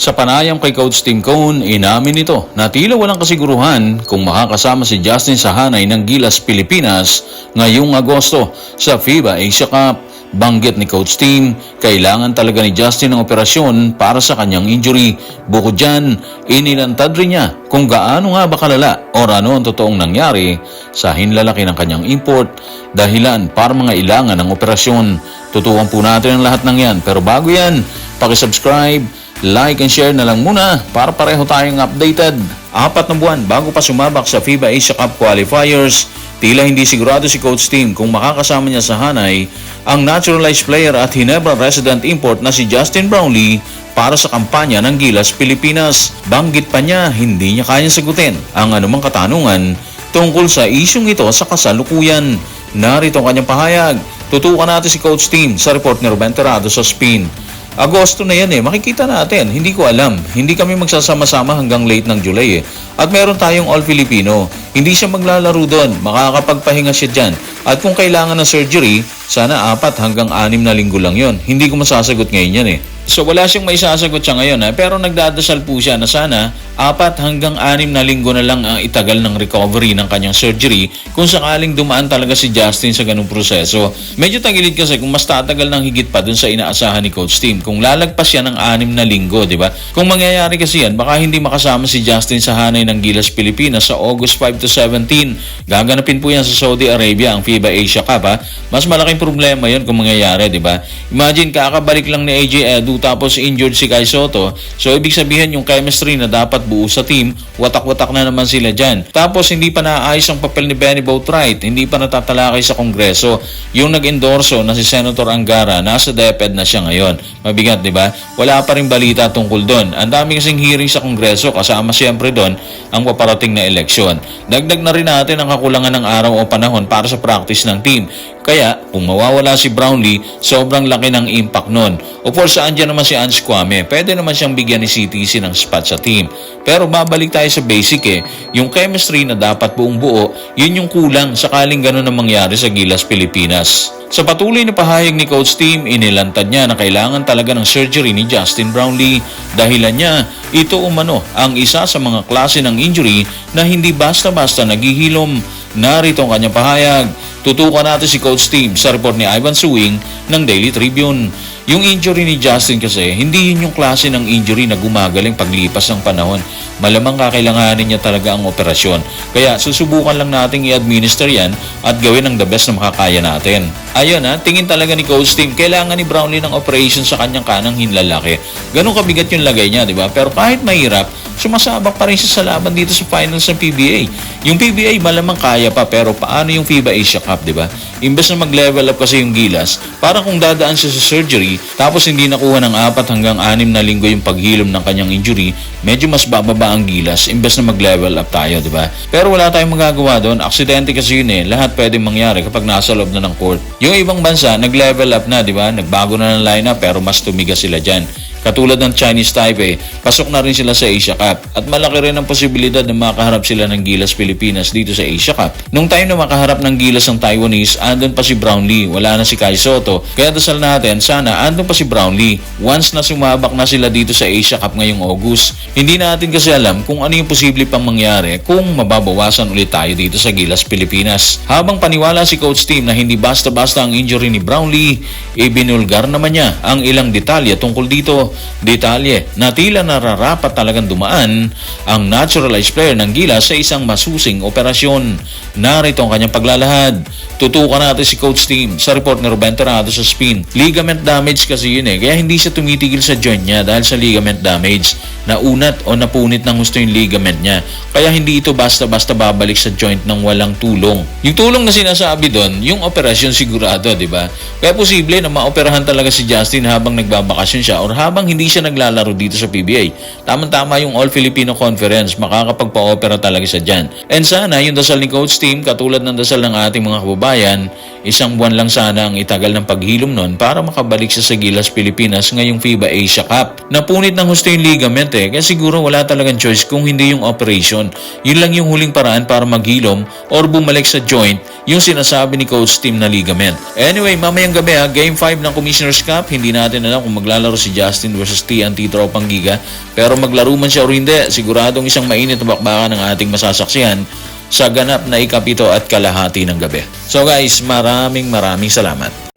Sa panayam kay Coach Tim Cone, inamin nito na tila walang kasiguruhan kung makakasama si Justin sa hanay ng Gilas Pilipinas ngayong Agosto sa FIBA Asia Cup. Banggit ni Coach Tim, kailangan talaga ni Justin ng operasyon para sa kanyang injury. Bukod dyan, inilantad rin niya kung gaano nga ba kalala o ano ang totoong nangyari sa hinlalaki ng kanyang import dahilan para mga ilangan ng operasyon. Tutukan po natin ang lahat ng yan. Pero bago yan, pakisubscribe, like and share na lang muna para pareho tayong updated. Apat na buwan bago pa sumabak sa FIBA Asia Cup qualifiers, tila hindi sigurado si Coach Tim kung makakasama niya sa Hanay ang naturalized player at Hinebra resident import na si Justin Brownlee para sa kampanya ng Gilas Pilipinas. Banggit pa niya hindi niya kayang sagutin ang anumang katanungan tungkol sa isyong ito sa kasalukuyan. Narito ang kanyang pahayag. Tutukan natin si Coach Tim sa report ni Ruben Terrado sa Spin. Agosto na yan eh, makikita natin. Hindi ko alam. Hindi kami magsasama-sama hanggang late ng July eh. At meron tayong All Filipino. Hindi siya maglalaro doon. Makakapagpahinga siya dyan. At kung kailangan ng surgery, sana apat hanggang anim na linggo lang yon. Hindi ko masasagot ngayon yan eh. So wala siyang may sasagot siya ngayon ha, pero nagdadasal po siya na sana apat hanggang anim na linggo na lang ang itagal ng recovery ng kanyang surgery kung sakaling dumaan talaga si Justin sa ganung proseso. Medyo tagilid kasi kung mas tatagal ng higit pa dun sa inaasahan ni Coach Tim. Kung lalagpas yan ng anim na linggo, di ba? Kung mangyayari kasi yan, baka hindi makasama si Justin sa hanay ng Gilas Pilipinas sa August 5 to 17. Gaganapin po yan sa Saudi Arabia ang FIBA Asia Cup ha. Mas malaking problema yon kung mangyayari, di ba? Imagine kakabalik lang ni AJ Edu tapos injured si Kai Soto. So ibig sabihin yung chemistry na dapat buo sa team, watak-watak na naman sila dyan. Tapos hindi pa naayos ang papel ni Benny Boatwright, hindi pa natatalakay sa Kongreso. Yung nag-endorso na si Senator Angara, nasa DepEd na siya ngayon. Mabigat, di ba? Wala pa rin balita tungkol doon. Ang dami kasing hearing sa Kongreso, kasama siyempre doon ang paparating na eleksyon. Dagdag na rin natin ang kakulangan ng araw o panahon para sa practice ng team. Kaya, kung mawawala si Brownlee, sobrang laki ng impact nun. O for saan dyan naman si Ange Kwame, pwede naman siyang bigyan ni CTC ng spot sa team. Pero babalik tayo sa basic eh, yung chemistry na dapat buong buo, yun yung kulang sakaling ganun ang mangyari sa Gilas Pilipinas. Sa patuloy na pahayag ni Coach Team, inilantad niya na kailangan talaga ng surgery ni Justin Brownlee. Dahilan niya, ito umano ang isa sa mga klase ng injury na hindi basta-basta naghihilom. Narito ang kanyang pahayag. Tutukan natin si Coach Team sa report ni Ivan Suwing ng Daily Tribune. Yung injury ni Justin kasi, hindi yun yung klase ng injury na gumagaling paglipas ng panahon. Malamang kakailanganin niya talaga ang operasyon. Kaya susubukan lang nating i-administer yan at gawin ang the best na makakaya natin. Ayun ha, tingin talaga ni Coach Team, kailangan ni Brownlee ng operation sa kanyang kanang hinlalaki. Ganun kabigat yung lagay niya, di ba? Pero kahit mahirap, sumasabak pa rin siya sa laban dito sa finals ng PBA. Yung PBA malamang kaya pa, pero paano yung FIBA Asia di ba? Imbes na mag-level up kasi yung Gilas, parang kung dadaan siya sa surgery, tapos hindi nakuha ng apat hanggang anim na linggo yung paghilom ng kanyang injury, medyo mas bababa ang Gilas, imbes na mag-level up tayo, di ba? Pero wala tayong magagawa doon, aksidente kasi yun eh, lahat pwedeng mangyari kapag nasa loob na ng court. Yung ibang bansa, nag-level up na, di ba? Nagbago na ng lineup pero mas tumigas sila dyan. Katulad ng Chinese Taipei, pasok na rin sila sa Asia Cup at malaki rin ang posibilidad na makaharap sila ng Gilas Pilipinas dito sa Asia Cup. Nung time na makaharap ng Gilas ng Taiwanese, andun pa si Brownlee, wala na si Kai Soto. Kaya dasal natin, sana andun pa si Brownlee. Once na sumabak na sila dito sa Asia Cup ngayong August, hindi natin kasi alam kung ano yung posible pang mangyari kung mababawasan ulit tayo dito sa Gilas Pilipinas. Habang paniwala si Coach Team na hindi basta-basta ang injury ni Brownlee, ibinulgar naman niya ang ilang detalye tungkol dito detalye na tila nararapat talagang dumaan ang naturalized player ng Gilas sa isang masusing operasyon. Narito ang kanyang paglalahad. Tutukan natin si Coach Team sa report ni Ruben Terrado sa spin. Ligament damage kasi yun eh, kaya hindi siya tumitigil sa joint niya dahil sa ligament damage. Naunat o napunit ng gusto yung ligament niya. Kaya hindi ito basta-basta babalik sa joint ng walang tulong. Yung tulong na sinasabi doon, yung operasyon sigurado, di ba? Kaya posible na maoperahan talaga si Justin habang nagbabakasyon siya or habang hindi siya naglalaro dito sa PBA. Tamang-tama yung All Filipino Conference, makakapagpa-opera talaga siya dyan. And sana yung dasal ni Coach Team, katulad ng dasal ng ating mga kababayan, isang buwan lang sana ang itagal ng paghilom nun para makabalik siya sa Gilas Pilipinas ngayong FIBA Asia Cup. Napunit ng gusto yung ligament eh, kaya siguro wala talagang choice kung hindi yung operation. Yun lang yung huling paraan para maghilom or bumalik sa joint yung sinasabi ni Coach Team na ligament. Anyway, mamayang gabi ha, Game 5 ng Commissioner's Cup, hindi natin alam kung maglalaro si Justin Justin versus TNT Tropang Giga. Pero maglaro man siya o hindi, siguradong isang mainit na bakbakan ng ating masasaksihan sa ganap na ikapito at kalahati ng gabi. So guys, maraming maraming salamat.